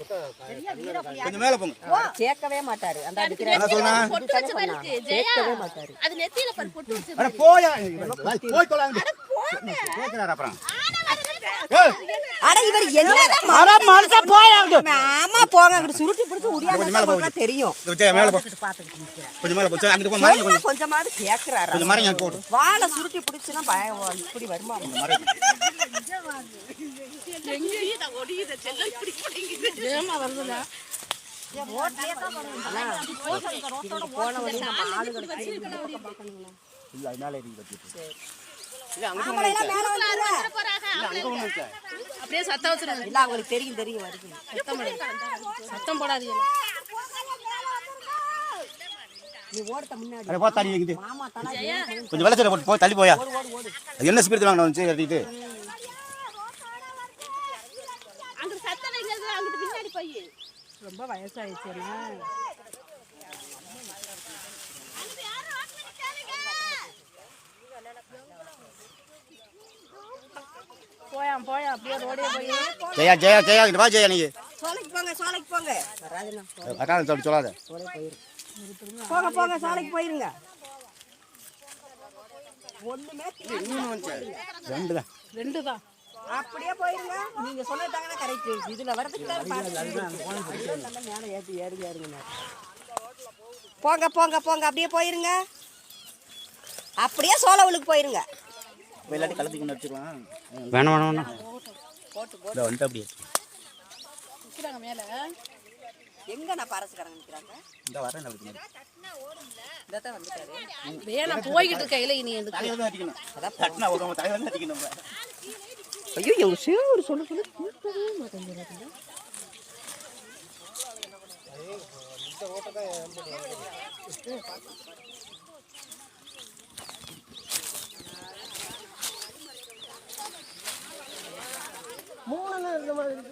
கொஞ்சம் மேல போங்க. சேர்க்கவே மாட்டாரு. அந்த என்ன சேர்க்கவே மாட்டாரு. அது நெத்தியில பாரு பொட்டு வச்ச அட போயா போய் தொலைங்க. கேக்குறாரு அப்புறம். அட இவர் அட மனுஷன் போயாங்க ஆமா போங்க அங்கிட்டு சுருட்டி பிடிச்சு கொஞ்சம் மேல உடியாதான் தெரியும். கொஞ்சம் மேல கொஞ்சமாவது கேக்குறாரு? கொஞ்சம் அங்க போடு வாழை சுருட்டி பிடிச்சுன்னா பயம் இப்படி வருமா? போன வழி நம்ம இல்ல அப்படியே சத்தம் வச்சிருங்க. இல்ல அவங்களுக்கு தெரியும் தெரியும் வருது. சத்தம் போடாதீங்க. சத்தம் போடாதீங்க. நீ ஓடுத்த முன்னாடி. அட போ தள்ளி மாமா கொஞ்சம் வெள்ளச்சல போட்டு தள்ளி போயா. என்ன ஸ்பீட் வாங்க வந்து கட்டிட்டு அங்கிட்டு சத்தம் வைக்கிறது அங்கிட்டு பின்னாடி போய். ரொம்ப வயசாயிடுச்சு போயா போயா அப்படியே ரோடே போய் ஜெயா ஜெயா ஜெயா இங்க வா ஜெயா நீ சோலைக்கு போங்க சோலைக்கு போங்க. வராதுண்ணா அதான் சொல்லி சொல்லாத. போங்க போங்க சோலைக்கு போயிருங்க. ஒண்ணுமே ரெண்டு தான் ரெண்டு தான். அப்படியே போயிருங்க. நீங்க சொன்னதாங்கன்னா கரெக்ட் இதுல வரதுக்கு மேலே ஏற்றி ஏறுங்க ஏறுங்க போங்க போங்க போங்க அப்படியே போயிருங்க. அப்படியே சோழவளுக்கு போயிருங்க. இல்லாட்டி கலத்தி கொண்டு வச்சிருவான் வேணாம் வேணாம் வேணாம். இதை வந்துட்டு அப்படியே நிற்கிறாங்க மேலே. எங்க நான் பாரசுக்காரங்க நிற்கிறாங்க இந்த வரேன் அப்படி இந்த தான் வந்துட்டாரு. வேணாம் போய்கிட்டு இருக்கையில இனி எனக்கு தலையில தான் அடிக்கணும். அதான் தட்டினா ஒரு தலையில தான் அடிக்கணும் ஐயோ எங்க சிவன் சொல்லு சொல்லு. கேட்கவே மாட்டேங்கிறாங்க larga.